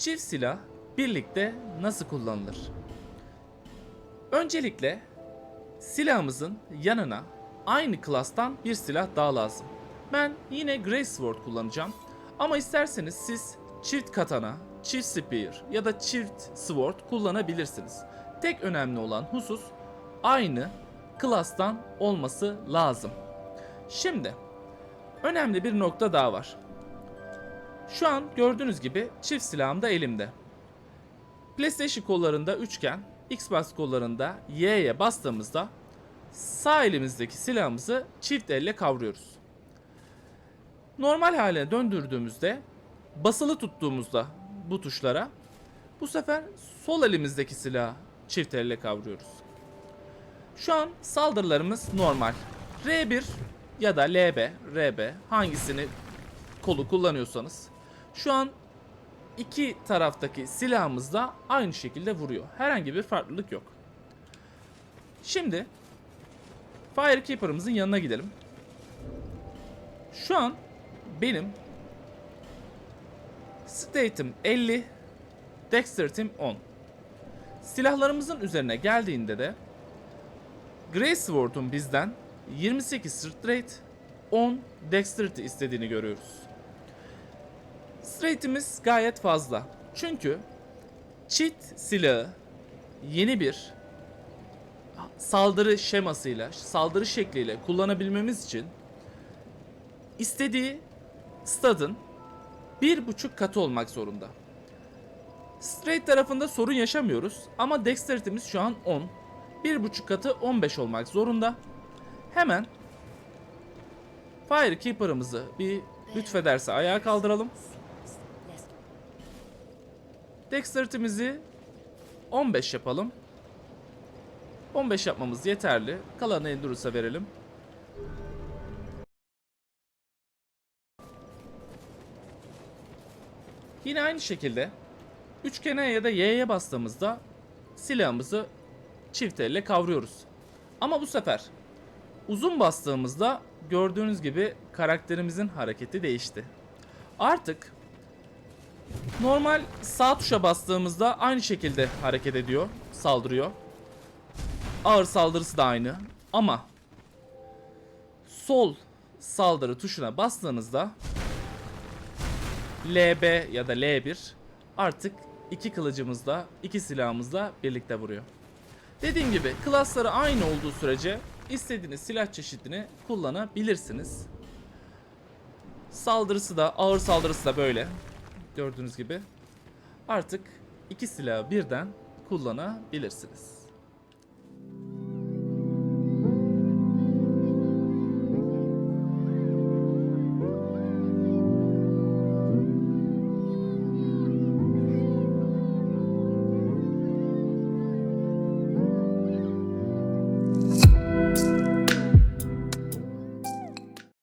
Çift silah birlikte nasıl kullanılır? Öncelikle silahımızın yanına aynı klastan bir silah daha lazım. Ben yine Grey Sword kullanacağım. Ama isterseniz siz çift katana, çift spear ya da çift sword kullanabilirsiniz. Tek önemli olan husus aynı klastan olması lazım. Şimdi önemli bir nokta daha var. Şu an gördüğünüz gibi çift silahım da elimde. PlayStation kollarında üçgen, Xbox kollarında Y'ye bastığımızda sağ elimizdeki silahımızı çift elle kavruyoruz. Normal haline döndürdüğümüzde basılı tuttuğumuzda bu tuşlara bu sefer sol elimizdeki silahı çift elle kavruyoruz. Şu an saldırılarımız normal. R1 ya da LB, RB hangisini kolu kullanıyorsanız şu an iki taraftaki silahımız da aynı şekilde vuruyor. Herhangi bir farklılık yok. Şimdi Firekeeper'ımızın yanına gidelim. Şu an benim State'im 50, Dexterity'm 10. Silahlarımızın üzerine geldiğinde de Grey Sword'un bizden 28 Street Rate, 10 Dexterity istediğini görüyoruz. Straight'imiz gayet fazla. Çünkü çift silahı yeni bir saldırı şemasıyla, saldırı şekliyle kullanabilmemiz için istediği stadın bir buçuk katı olmak zorunda. Straight tarafında sorun yaşamıyoruz ama dexterity'miz şu an 10. Bir buçuk katı 15 olmak zorunda. Hemen Firekeeper'ımızı bir lütfederse ayağa kaldıralım. Dexterity'mizi 15 yapalım. 15 yapmamız yeterli. Kalanı Endurance'a verelim. Yine aynı şekilde üçgene ya da Y'ye bastığımızda silahımızı çift elle kavruyoruz. Ama bu sefer uzun bastığımızda gördüğünüz gibi karakterimizin hareketi değişti. Artık normal sağ tuşa bastığımızda aynı şekilde hareket ediyor, saldırıyor. Ağır saldırısı da aynı ama sol saldırı tuşuna bastığınızda LB ya da L1 artık iki kılıcımızla, iki silahımızla birlikte vuruyor. Dediğim gibi klasları aynı olduğu sürece istediğiniz silah çeşidini kullanabilirsiniz. Saldırısı da, ağır saldırısı da böyle. Gördüğünüz gibi. Artık iki silahı birden kullanabilirsiniz.